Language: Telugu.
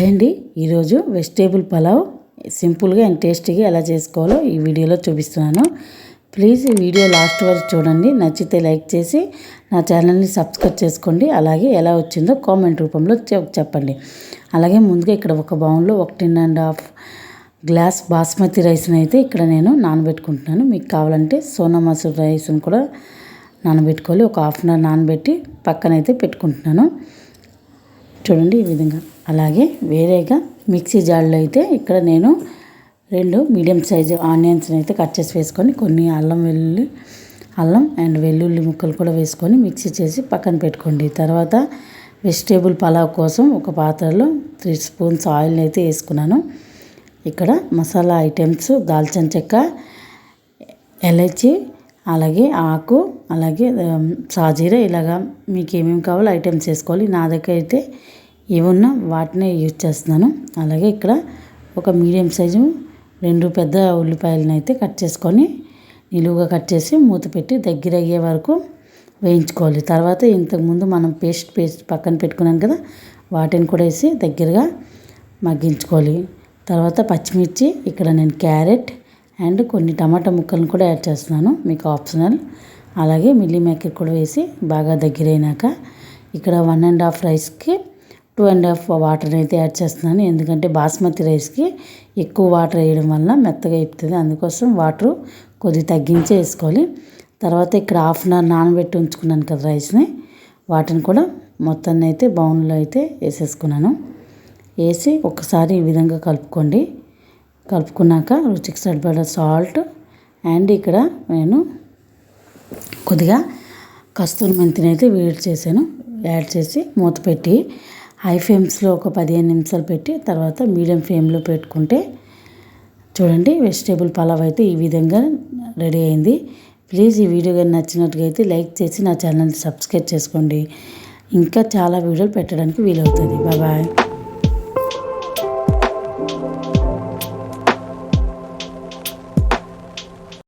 హాయ్ అండి. ఈరోజు వెజిటేబుల్ పలావ్ సింపుల్గా అండ్ టేస్టీగా ఎలా చేసుకోవాలో ఈ వీడియోలో చూపిస్తున్నాను. ప్లీజ్ ఈ వీడియో లాస్ట్ వరకు చూడండి. నచ్చితే లైక్ చేసి నా ఛానల్ని సబ్స్క్రైబ్ చేసుకోండి. అలాగే ఎలా వచ్చిందో కామెంట్ రూపంలో చెప్పండి. అలాగే ముందుగా ఇక్కడ ఒక బౌన్లో ఒకటిన్ అండ్ హాఫ్ గ్లాస్ బాస్మతి రైస్ని అయితే ఇక్కడ నేను నానబెట్టుకుంటున్నాను. మీకు కావాలంటే సోనా మసూర్ రైస్ని కూడా నానబెట్టుకోవాలి. ఒక హాఫ్ అన్ అవర్ నానబెట్టి పక్కనైతే పెట్టుకుంటున్నాను. చూడండి ఈ విధంగా. అలాగే వేరేగా మిక్సీ జార్లో అయితే ఇక్కడ నేను రెండు మీడియం సైజు ఆనియన్స్ని అయితే కట్ చేసి వేసుకొని కొన్ని అల్లం వెల్లుల్లి అల్లం అండ్ వెల్లుల్లి ముక్కలు కూడా వేసుకొని మిక్సీ చేసి పక్కన పెట్టుకోండి. తర్వాత వెజిటేబుల్ పలావ్ కోసం ఒక పాత్రలో త్రీ స్పూన్స్ ఆయిల్ని అయితే వేసుకున్నాను. ఇక్కడ మసాలా ఐటమ్స్ దాల్చిన చెక్క ఎలైచి అలాగే ఆకు అలాగే సాజీర ఇలాగా మీకు ఏమేమి కావాలో ఐటమ్స్ వేసుకోవాలి. నా దగ్గర అయితే ఇవున్న వాటినే యూజ్ చేస్తున్నాను. అలాగే ఇక్కడ ఒక మీడియం సైజు రెండు పెద్ద ఉల్లిపాయలను అయితే కట్ చేసుకొని నిలువుగా కట్ చేసి మూత పెట్టి దగ్గర అయ్యే వరకు వేయించుకోవాలి. తర్వాత ఇంతకుముందు మనం పేస్ట్ పేస్ట్ పక్కన పెట్టుకున్నాం కదా వాటిని కూడా వేసి దగ్గరగా మగ్గించుకోవాలి. తర్వాత పచ్చిమిర్చి ఇక్కడ నేను క్యారెట్ అండ్ కొన్ని టమాటా ముక్కలను కూడా యాడ్ చేస్తున్నాను మీకు ఆప్షనల్. అలాగే మిల్లీ మేకర్ కూడా వేసి బాగా దగ్గరైనాక ఇక్కడ వన్ అండ్ హాఫ్ రైస్కి టూ అండ్ హాఫ్ వాటర్ అయితే యాడ్ చేస్తున్నాను. ఎందుకంటే బాస్మతి రైస్కి ఎక్కువ వాటర్ వేయడం వల్ల మెత్తగా అయిపోతుంది. అందుకోసం వాటర్ కొద్దిగా తగ్గించే వేసుకోవాలి. తర్వాత ఇక్కడ హాఫ్ అన్ అవర్ నానబెట్టి ఉంచుకున్నాను కదా రైస్ని. వాటిని కూడా మొత్తాన్ని అయితే బౌన్లో అయితే వేసేసుకున్నాను. వేసి ఒకసారి ఈ విధంగా కలుపుకోండి. కలుపుకున్నాక రుచికి సరిపడ సాల్ట్ అండ్ ఇక్కడ నేను కొద్దిగా కస్తూరి మెంతిని అయితే వేడి చేశాను. యాడ్ చేసి మూత పెట్టి హై ఫ్లేమ్స్లో ఒక పదిహేను నిమిషాలు పెట్టి తర్వాత మీడియం ఫ్లేమ్లో పెట్టుకుంటే చూడండి వెజిటేబుల్ పలావ్ అయితే ఈ విధంగా రెడీ అయింది. ప్లీజ్ ఈ వీడియో కానీ నచ్చినట్టుగా అయితే లైక్ చేసి నా ఛానల్ని సబ్స్క్రైబ్ చేసుకోండి. ఇంకా చాలా వీడియోలు పెట్టడానికి వీలవుతుంది. బాయ్.